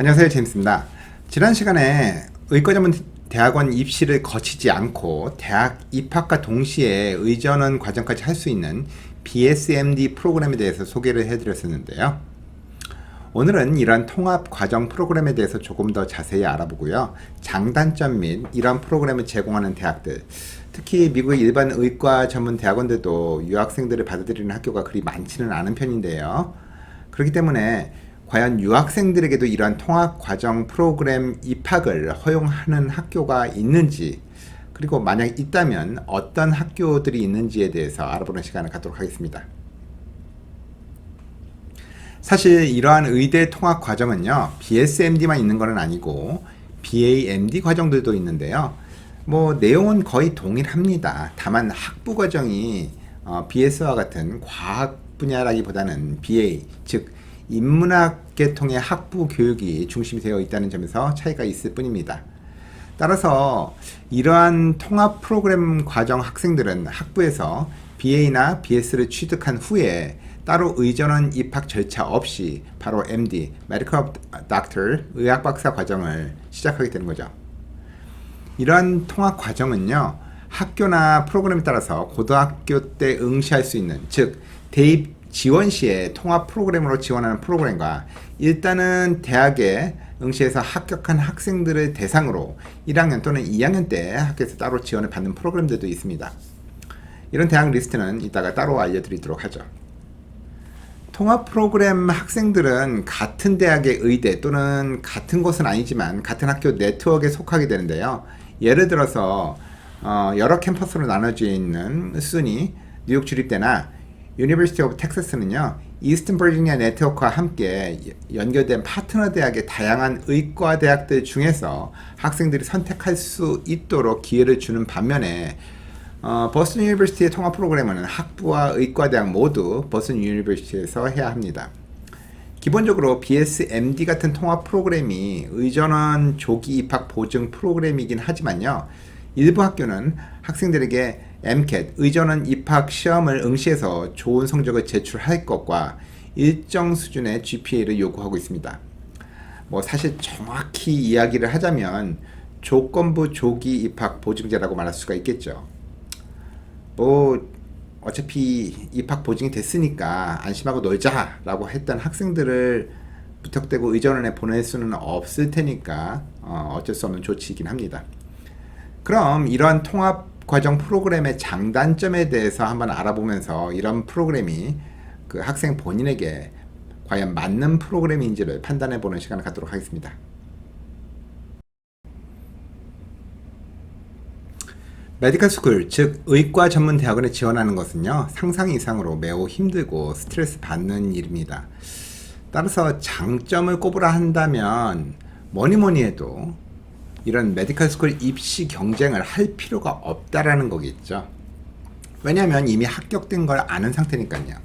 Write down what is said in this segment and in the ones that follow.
안녕하세요 제임스입니다. 지난 시간에 의과전문 대학원 입시를 거치지 않고 대학 입학과 동시에 의전원 과정까지 할 수 있는 BSMD 프로그램에 대해서 소개를 해드렸었는데요. 오늘은 이러한 통합 과정 프로그램에 대해서 조금 더 자세히 알아보고요. 장단점 및 이러한 프로그램을 제공하는 대학들, 특히 미국의 일반 의과 전문 대학원들도 유학생들을 받아들이는 학교가 그리 많지는 않은 편인데요. 그렇기 때문에 과연 유학생들에게도 이러한 통합 과정 프로그램 입학을 허용하는 학교가 있는지 그리고 만약 있다면 어떤 학교들이 있는지에 대해서 알아보는 시간을 갖도록 하겠습니다. 사실 이러한 의대 통합 과정은요, BSMD만 있는 것은 아니고 BAMD 과정들도 있는데요. 뭐 내용은 거의 동일합니다. 다만 학부 과정이 어, BS와 같은 과학 분야라기보다는 BA 즉 인문학 계통의 학부 교육이 중심이 되어 있다는 점에서 차이가 있을 뿐입니다. 따라서 이러한 통합 프로그램 과정 학생들은 학부에서 BA나 BS를 취득한 후에 따로 의전원 입학 절차 없이 바로 MD, Medical Doctor, 의학 박사 과정을 시작하게 되는 거죠. 이러한 통합 과정은요, 학교나 프로그램에 따라서 고등학교 때 응시할 수 있는, 즉, 대입 지원 시에 통합 프로그램으로 지원하는 프로그램과 일단은 대학에 응시해서 합격한 학생들을 대상으로 1학년 또는 2학년 때 학교에서 따로 지원을 받는 프로그램들도 있습니다. 이런 대학 리스트는 이따가 따로 알려드리도록 하죠. 통합 프로그램 학생들은 같은 대학의 의대 또는 같은 곳은 아니지만 같은 학교 네트워크에 속하게 되는데요. 예를 들어서 어, 여러 캠퍼스로 나눠져 있는 순위 뉴욕 주립대나 유니버시티 오브 텍사스는요. 이스턴 버지니아 네트워크와 함께 연결된 파트너 대학의 다양한 의과 대학들 중에서 학생들이 선택할 수 있도록 기회를 주는 반면에 어, 버스턴 유니버시티의 통합 프로그램은 학부와 의과 대학 모두 버스턴 유니버시티에서 해야 합니다. 기본적으로 BSMD 같은 통합 프로그램이 의전원 조기 입학 보증 프로그램이긴 하지만요. 일부 학교는 학생들에게 MCAT 의전원 입학 시험을 응시해서 좋은 성적을 제출할 것과 일정 수준의 GPA를 요구하고 있습니다. 뭐 사실 정확히 이야기를 하자면 조건부 조기 입학 보증제라고 말할 수가 있겠죠. 뭐 어차피 입학 보증이 됐으니까 안심하고 놀자라고 했던 학생들을 부탁되고 의전원에 보낼 수는 없을 테니까 어, 어쩔 수 없는 조치이긴 합니다. 그럼 이러한 통합 과정 프로그램의 장단점에 대해서 한번 알아보면서 이런 프로그램이 그 학생 본인에게 과연 맞는 프로그램인지를 판단해 보는 시간을 갖도록 하겠습니다. 메디컬 스쿨, 즉 의과 전문 대학원에 지원하는 것은요. 상상 이상으로 매우 힘들고 스트레스 받는 일입니다. 따라서 장점을 꼽으라 한다면 뭐니 뭐니 해도 이런 메디컬 스쿨 입시 경쟁을 할 필요가 없다라는 거겠죠. 왜냐하면 이미 합격된 걸 아는 상태니까요.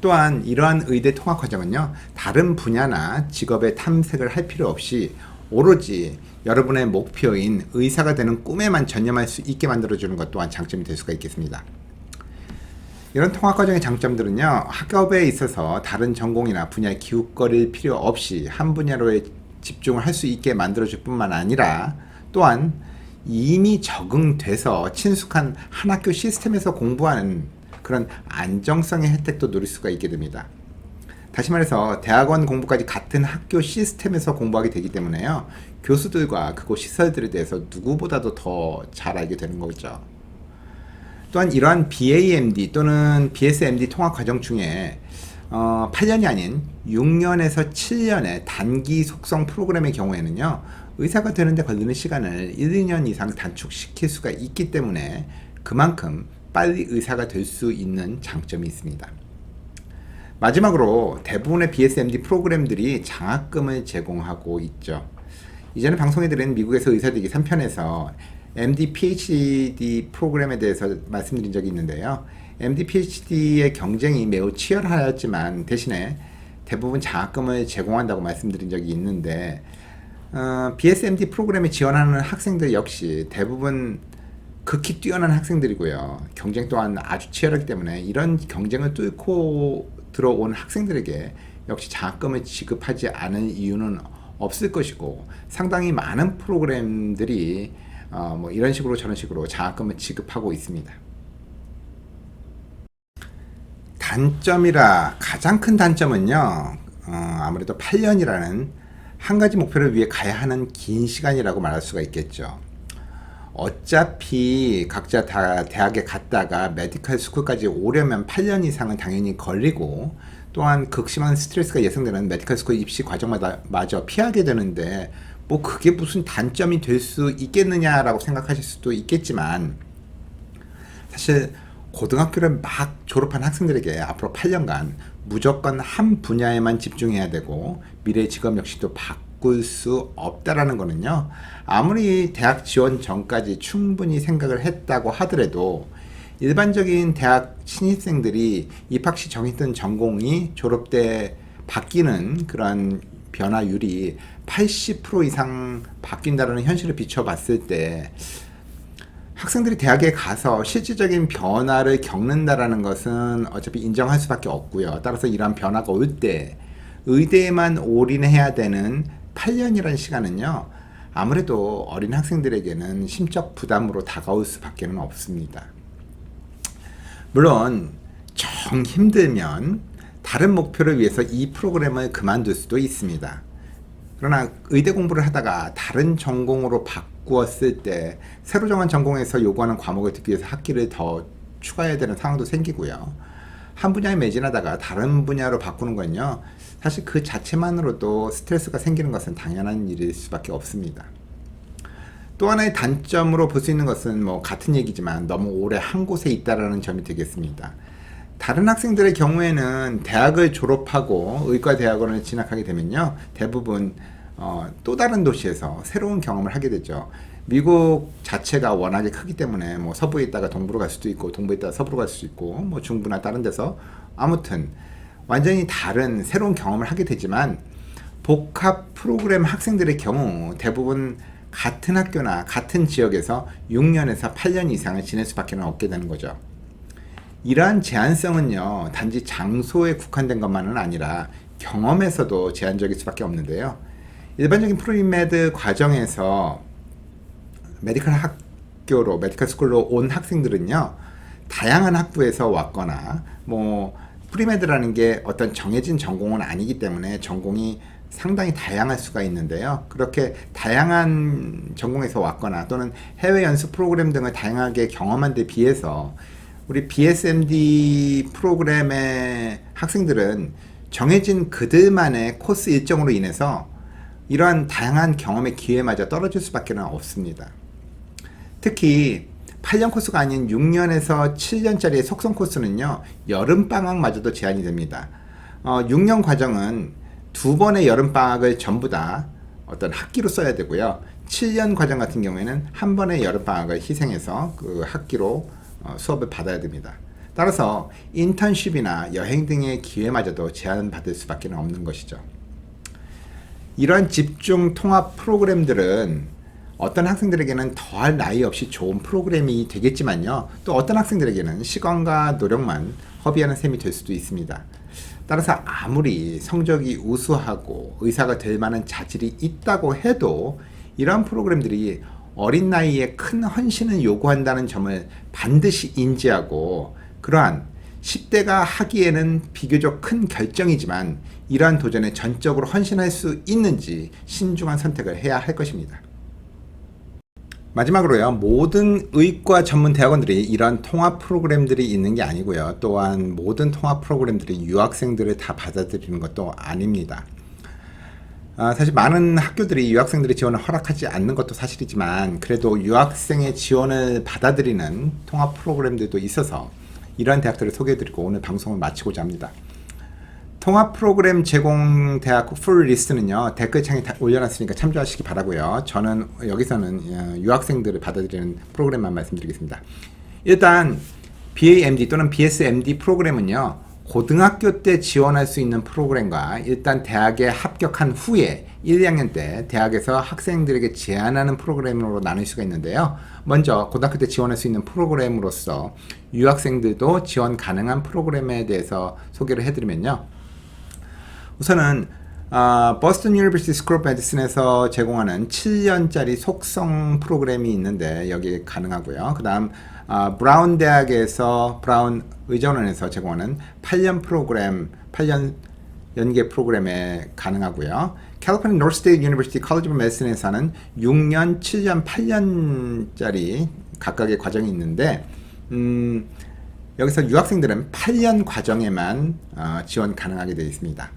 또한 이러한 의대 통합 과정은요, 다른 분야나 직업에 탐색을 할 필요 없이 오로지 여러분의 목표인 의사가 되는 꿈에만 전념할 수 있게 만들어주는 것 또한 장점이 될 수가 있겠습니다. 이런 통합 과정의 장점들은요, 학업에 있어서 다른 전공이나 분야에 기웃거릴 필요 없이 한 분야로의 집중을 할 수 있게 만들어줄 뿐만 아니라 또한 이미 적응돼서 친숙한 한 학교 시스템에서 공부하는 그런 안정성의 혜택도 누릴 수가 있게 됩니다. 다시 말해서 대학원 공부까지 같은 학교 시스템에서 공부하게 되기 때문에요. 교수들과 그곳 시설들에 대해서 누구보다도 더 잘 알게 되는 거죠. 또한 이러한 BAMD 또는 BSMD 통합 과정 중에 어, 8년이 아닌 6년에서 7년의 단기 속성 프로그램의 경우에는요, 의사가 되는데 걸리는 시간을 1, 2년 이상 단축시킬 수가 있기 때문에 그만큼 빨리 의사가 될 수 있는 장점이 있습니다. 마지막으로 대부분의 BSMD 프로그램들이 장학금을 제공하고 있죠. 이전에 방송해드린 미국에서 의사되기 3편에서 MD, PhD 프로그램에 대해서 말씀드린 적이 있는데요. MD, PhD의 경쟁이 매우 치열하였지만 대신에 대부분 장학금을 제공한다고 말씀드린 적이 있는데 어, BSMD 프로그램에 지원하는 학생들 역시 대부분 극히 뛰어난 학생들이고요. 경쟁 또한 아주 치열하기 때문에 이런 경쟁을 뚫고 들어온 학생들에게 역시 장학금을 지급하지 않은 이유는 없을 것이고 상당히 많은 프로그램들이 어, 뭐 이런 식으로 저런 식으로 장학금을 지급하고 있습니다. 단점이라 가장 큰 단점은요. 어, 아무래도 8년이라는 한 가지 목표를 위해 가야 하는 긴 시간이라고 말할 수가 있겠죠. 어차피 각자 다 대학에 갔다가 메디컬 스쿨까지 오려면 8년 이상은 당연히 걸리고 또한 극심한 스트레스가 예상되는 메디컬 스쿨 입시 과정마다 마저 피하게 되는데 뭐 그게 무슨 단점이 될 수 있겠느냐라고 생각하실 수도 있겠지만 사실 고등학교를 막 졸업한 학생들에게 앞으로 8년간 무조건 한 분야에만 집중해야 되고 미래 직업 역시도 바꿀 수 없다라는 거는요. 아무리 대학 지원 전까지 충분히 생각을 했다고 하더라도 일반적인 대학 신입생들이 입학 시 정했던 전공이 졸업 때 바뀌는 그런 변화율이 80% 이상 바뀐다는 현실을 비춰봤을 때 학생들이 대학에 가서 실질적인 변화를 겪는다라는 것은 어차피 인정할 수밖에 없고요. 따라서 이러한 변화가 올 때 의대에만 올인해야 되는 8년이라는 시간은요. 아무래도 어린 학생들에게는 심적 부담으로 다가올 수밖에 는 없습니다. 물론 정 힘들면 다른 목표를 위해서 이 프로그램을 그만둘 수도 있습니다. 그러나 의대 공부를 하다가 다른 전공으로 바꾸었을 때 새로 정한 전공에서 요구하는 과목을 듣기 위해서 학기를 더 추가해야 되는 상황도 생기고요. 한 분야에 매진하다가 다른 분야로 바꾸는 건요. 사실 그 자체만으로도 스트레스가 생기는 것은 당연한 일일 수밖에 없습니다. 또 하나의 단점으로 볼 수 있는 것은 뭐 같은 얘기지만 너무 오래 한 곳에 있다라는 점이 되겠습니다. 다른 학생들의 경우에는 대학을 졸업하고 의과 대학원을 진학하게 되면요. 대부분 어, 또 다른 도시에서 새로운 경험을 하게 되죠. 미국 자체가 워낙에 크기 때문에 뭐 서부에 있다가 동부로 갈 수도 있고 동부에 있다가 서부로 갈 수도 있고 뭐 중부나 다른 데서 아무튼 완전히 다른 새로운 경험을 하게 되지만 복합 프로그램 학생들의 경우 대부분 같은 학교나 같은 지역에서 6년에서 8년 이상을 지낼 수밖에 없게 되는 거죠. 이러한 제한성은요, 단지 장소에 국한된 것만은 아니라 경험에서도 제한적일 수밖에 없는데요. 일반적인 프리메드 과정에서 메디컬 학교로, 메디컬 스쿨로 온 학생들은요, 다양한 학부에서 왔거나, 뭐, 프리메드라는 게 어떤 정해진 전공은 아니기 때문에 전공이 상당히 다양할 수가 있는데요. 그렇게 다양한 전공에서 왔거나 또는 해외 연수 프로그램 등을 다양하게 경험한 데 비해서 우리 BSMD 프로그램의 학생들은 정해진 그들만의 코스 일정으로 인해서 이러한 다양한 경험의 기회마저 떨어질 수밖에 없습니다. 특히 8년 코스가 아닌 6년에서 7년짜리의 속성 코스는요, 여름방학마저도 제한이 됩니다. 어, 6년 과정은 두 번의 여름방학을 전부 다 어떤 학기로 써야 되고요. 7년 과정 같은 경우에는 한 번의 여름방학을 희생해서 그 학기로 어, 수업을 받아야 됩니다. 따라서 인턴십이나 여행 등의 기회마저도 제한받을 수밖에 없는 것이죠. 이러한 집중 통합 프로그램들은 어떤 학생들에게는 더할 나위 없이 좋은 프로그램이 되겠지만요. 또 어떤 학생들에게는 시간과 노력만 허비하는 셈이 될 수도 있습니다. 따라서 아무리 성적이 우수하고 의사가 될 만한 자질이 있다고 해도 이러한 프로그램들이 어린 나이에 큰 헌신을 요구한다는 점을 반드시 인지하고 그러한 10대가 하기에는 비교적 큰 결정이지만 이러한 도전에 전적으로 헌신할 수 있는지 신중한 선택을 해야 할 것입니다. 마지막으로요. 모든 의과 전문 대학원들이 이러한 통합 프로그램들이 있는 게 아니고요. 또한 모든 통합 프로그램들이 유학생들을 다 받아들이는 것도 아닙니다. 아, 사실 많은 학교들이 유학생들의 지원을 허락하지 않는 것도 사실이지만 그래도 유학생의 지원을 받아들이는 통합 프로그램들도 있어서 이러한 대학들을 소개해드리고 오늘 방송을 마치고자 합니다. 통합 프로그램 제공 대학 풀 리스트는요 댓글창에 올려놨으니까 참조하시기 바라고요. 저는 여기서는 어, 유학생들을 받아들이는 프로그램만 말씀드리겠습니다. 일단 BAMD 또는 BSMD 프로그램은요 고등학교 때 지원할 수 있는 프로그램과 일단 대학에 합격한 후에 1, 2학년 때 대학에서 학생들에게 제안하는 프로그램으로 나눌 수가 있는데요. 먼저 고등학교 때 지원할 수 있는 프로그램으로서 유학생들도 지원 가능한 프로그램에 대해서 소개를 해드리면요. 우선은 아, 버스턴 유니버시티 스쿨 오브 메디슨에서 제공하는 7년짜리 속성 프로그램이 있는데 여기 가능하고요. 그 다음 아, 브라운 대학에서 브라운 의전원에서 제공하는 8년 프로그램, 8년 연계 프로그램에 가능하고요. 캘리포니아 노스테이트 유니버시티 컬리지 오브 메디슨에서는 6년, 7년, 8년짜리 각각의 과정이 있는데 음, 여기서 유학생들은 8년 과정에만 어, 지원 가능하게 되어 있습니다.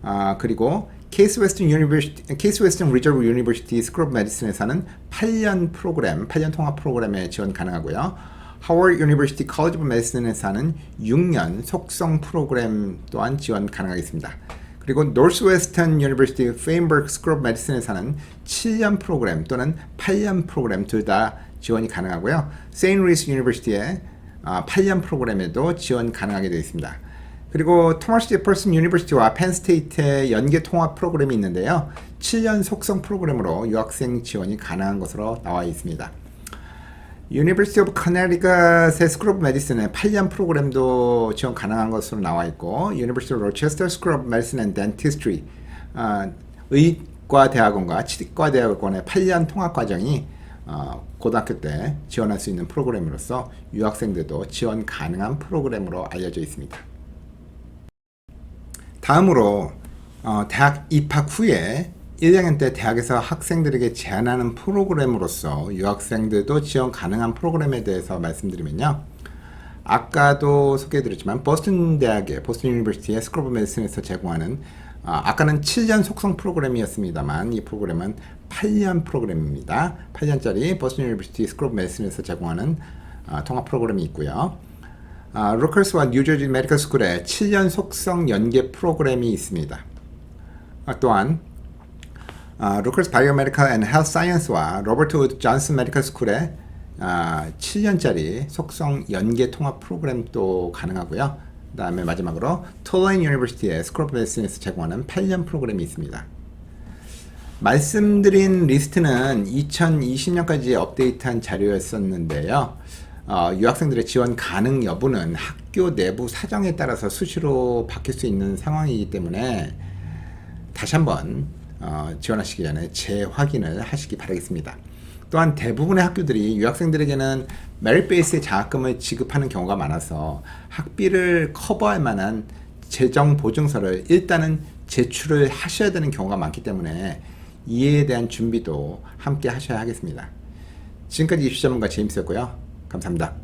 아, 그리고 케이스 웨스턴 유니버시티, 케이스 웨스턴 리저브 유니버시티 스쿨 오브 메디슨에서는 8년 프로그램, 8년 통합 프로그램에 지원 가능하고요. 하워드 유니버시티 컬리지 오브 메디슨에서는 6년 속성 프로그램 또한 지원 가능하겠습니다. 그리고 노스웨스턴 유니버시티 페인버그 스쿨 오브 메디슨에서는 7년 프로그램 또는 8년 프로그램 둘 다 지원이 가능하고요. 세인 루이스 유니버시티의 8년 프로그램에도 지원 가능하게 되어 있습니다. 그리고 토마스 제퍼슨 유니버시티와 펜스테이트의 연계 통합 프로그램이 있는데요. 7년 속성 프로그램으로 유학생 지원이 가능한 것으로 나와 있습니다. 유니버시티 오브 커네리컷의 스쿨 오브 메디슨의 8년 프로그램도 지원 가능한 것으로 나와 있고 유니버시티 로체스터 스쿨 오브 메디슨 앤 덴티스트리 의과 대학원과 치과 대학원의 8년 통합 과정이 어, 고등학교 때 지원할 수 있는 프로그램으로서 유학생들도 지원 가능한 프로그램으로 알려져 있습니다. 다음으로 어, 대학 입학 후에 1학년 때 대학에서 학생들에게 제안하는 프로그램으로서 유학생들도 지원 가능한 프로그램에 대해서 말씀드리면요. 아까도 소개해드렸지만 버스턴 대학의 버스턴 유니버시티의 스쿨 오브 메디슨에서 제공하는 아, 아까는 7년 속성 프로그램이었습니다만 이 프로그램은 8년 프로그램입니다. 8년짜리 버스턴 유니버시티 스쿨 오브 메디슨에서 제공하는 아, 통합 프로그램이 있고요. 아, 로커스와 뉴저지 메디컬 스쿨의 7년 속성 연계 프로그램이 있습니다. 아, 또한 아, 로커스 바이오메디컬 앤 헬스 사이언스와 로버트 우드 존슨 메디컬 스쿨의 아, 7년짜리 속성 연계 통합 프로그램도 가능하고요. 그 다음에 마지막으로 톨라인 유니버시티의 스쿨 오브 메디슨에서 제공하는 8년 프로그램이 있습니다. 말씀드린 리스트는 2020년까지 업데이트한 자료였었는데요. 어, 유학생들의 지원 가능 여부는 학교 내부 사정에 따라서 수시로 바뀔 수 있는 상황이기 때문에 다시 한번 어, 지원하시기 전에 재확인을 하시기 바라겠습니다. 또한 대부분의 학교들이 유학생들에게는 메리 베이스의 장학금을 지급하는 경우가 많아서 학비를 커버할 만한 재정 보증서를 일단은 제출을 하셔야 되는 경우가 많기 때문에 이에 대한 준비도 함께 하셔야 하겠습니다. 지금까지 입시 전문가 제임스였고요. 감사합니다.